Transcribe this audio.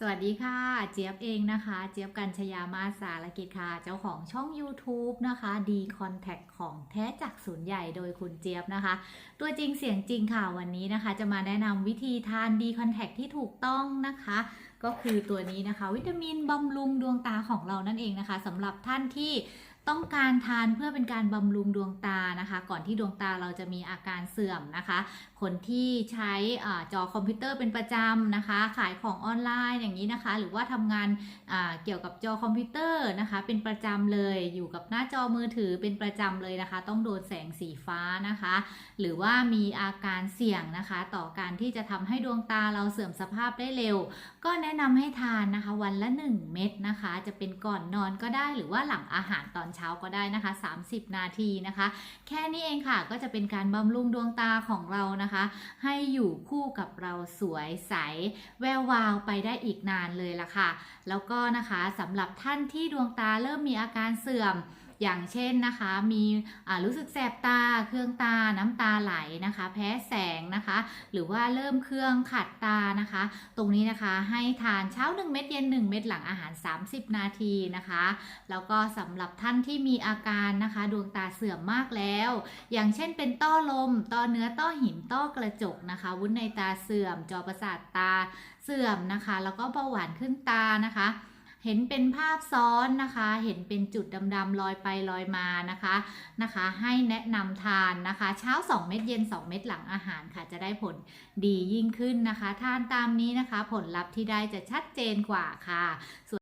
สวัสดีค่ะ เจี๊ยบเองนะคะ เจี๊ยบกัญชยามาสารกิจค่ะ เจ้าของช่อง YouTube นะคะ D Contact ของแท้จากศูนย์ใหญ่โดยคุณเจี๊ยบนะคะ ตัวจริงเสียงจริงค่ะวันนี้นะคะ จะมาแนะนำวิธีทาน D Contact ที่ถูกต้องนะคะ ก็คือตัวนี้นะคะ วิตามินบำรุงดวงตาของเรานั่นเองนะคะสำหรับท่านที่ ต้องการทานเพื่อเป็นการบำรุงดวงตานะคะ ก่อนที่ดวงตาเราจะมีอาการเสื่อมนะคะ คนที่ใช้อจอคอมพิวเตอร์เป็นประจำนะคะ ขายของออนไลน์อย่างนี้นะคะ หรือว่าทำงานเกี่ยวกับจอคอมพิวเตอร์นะคะ เป็นประจำเลย อยู่กับหน้าจอมือถือเป็นประจำเลยนะคะ ต้องโดนแสงสีฟ้านะคะ หรือว่ามีอาการเสี่ยงนะคะ ต่อการที่จะทำให้ดวงตาเราเสื่อมสภาพได้เร็ว ก็แนะนำให้ทานนะคะ วันละ 1 เม็ดนะคะ จะเป็นก่อนนอนก็ได้หรือว่าหลังอาหารตอนเช้าก็ได้นะคะ 30 นาทีนะคะ แค่นี้เองค่ะก็จะเป็นการบำรุงดวงตาของเรานะคะ ให้อยู่คู่กับเราสวยใส แวววาวไปได้อีกนานเลยล่ะค่ะ แล้วก็นะคะสำหรับท่านที่ดวงตาเริ่มมีอาการเสื่อม อย่างเช่นนะคะ มีรู้สึกแสบตา เครื่องตา น้ำตาไหลนะคะ แพ้แสงนะคะ หรือว่าเริ่มเครื่องขัดตานะคะ ตรงนี้นะคะให้ทานเช้า 1 เม็ดเย็น 1 เม็ดหลังอาหาร 30 นาทีนะคะ แล้วก็สำหรับท่านที่มีอาการนะคะ ดวงตาเสื่อมมากแล้ว อย่างเช่นเป็นต้อลม ต้อเนื้อ ต้อหิน ต้อกระจกนะคะ วุ้นในตาเสื่อม จอประสาทตาเสื่อมนะคะ แล้วก็เบาหวานขึ้นตานะคะ เห็นเป็นภาพซ้อนนะคะ เห็นเป็นจุดดำๆลอยไปลอยมานะคะนะคะ ให้แนะนำทานนะคะ เช้า 2 เม็ดเย็น 2 เม็ดหลังอาหารค่ะ จะได้ผลดียิ่งขึ้นนะคะ ทานตามนี้นะคะ ผลลัพธ์ที่ได้จะชัดเจนกว่าค่ะ